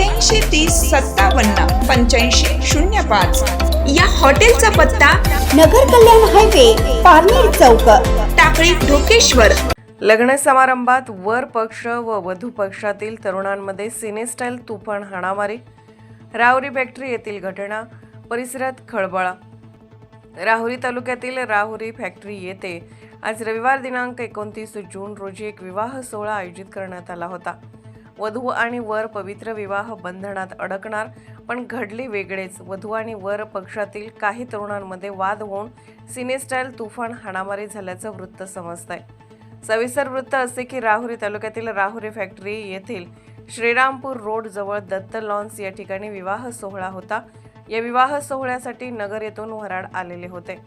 अठ्ठ्याऐंशी तीस सत्तावन्न पंच्याऐंशी शून्य पाच. या हॉटेलचा पत्ता नगर कल्याण हायवे पारनेर चौक टाकळी ढोकेश्वर. लग्न समारंभात वर पक्ष व वधू पक्षातील तरुणांमध्ये सिनेस्टाईल तुफान हाणामारी. राहुरी फॅक्टरी येथील घटना परिसरात खळबळा. राहुरी तालुक्यातील राहुरी फॅक्टरी येथे आज रविवार दिनांक एकोणतीस जून रोजी एक विवाह सोहळा आयोजित करण्यात आला होता. वधू आणि वर पवित्र विवाह बंधनात अडकणार पण घडले वेगळेच. वधू आणि वर पक्षातील काही तरुणांमध्ये वाद होऊन सिनेस्टाईल तुफान हाणामारी झाल्याचं वृत्त समजत आहे सविस्तर वृत्त असे की राहुरी तालुक्यातील राहुरी फॅक्टरी येथील श्रीरामपूर रोड जवळ दत्त लॉन्स या ठिकाणी विवाह सोहळा होता. या विवाह सोहळ्यासाठी नगर येथून वराड आलेले होते.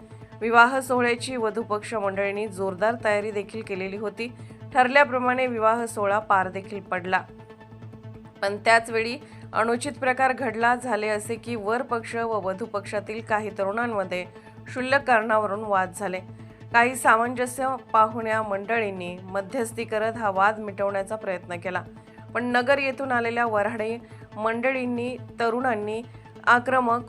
विवाह सोहळ्याची वधूपक्ष मंडळींनी जोरदार तयारी देखील केलेली होती. ठरल्याप्रमाणे विवाह सोहळा पार देखील पडला. पण त्याचवेळी अनुचित प्रकार घडला झाले असे की वर पक्ष व वधू पक्षातील काही तरुणांमध्ये क्षुल्लक कारणावरून वाद झाले. काही सामंजस्य पाहुण्या मंडळींनी मध्यस्थी करत हा वाद मिटवण्याचा प्रयत्न केला. पण नगर येथून आलेल्या वऱ्हाडी मंडळींनी तरुणांनी आक्रमक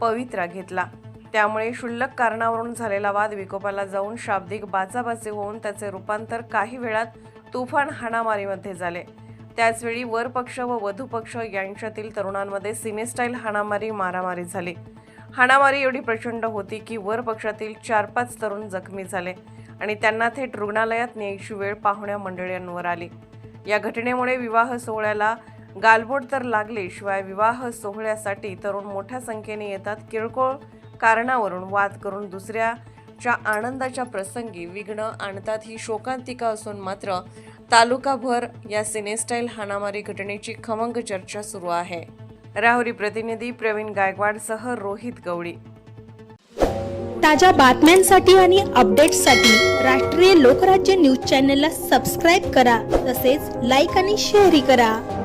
पवित्रा घेतला. त्यामुळे क्षुल्लक कारणावरून झालेला वाद विकोपाला जाऊन शाब्दिक बाचाबाची होऊन त्याचे रूपांतर काही वेळात तुफान हाणामारीमध्ये झाले. त्याचवेळी वर पक्ष व वधू पक्ष यांच्यातील तरुणांमध्ये सिनेस्टाईल हाणामारी मारामारी झाली. हाणामारी एवढी प्रचंड होती की वर पक्षातील चार पाच तरुण जखमी झाले आणि त्यांना थेट रुग्णालयात न्यायची वेळ पाहुण्या मंडळींवर आली. या घटनेमुळे विवाह सोहळ्याला गालबोट तर लागले शिवाय विवाह सोहळ्यासाठी तरुण मोठ्या संख्येने येतात किरकोळ कारणावरून वाद करून दुसऱ्याच्या आनंदाच्या प्रसंगी विघ्न आणतात ही शोकांतिका असून मात्र तालुकाभर या सिनेस्टाईल हाणामारी घटनेची खमंग चर्चा सुरू आहे. राहुरी प्रतिनिधी प्रवीण गायकवाडसह रोहित गवळी. ताज्या बातम्यांसाठी आणि अपडेट्ससाठी राष्ट्रीय लोकराज्य न्यूज चॅनलला सबस्क्राईब करा तसेच लाईक आणि शेअरही करा.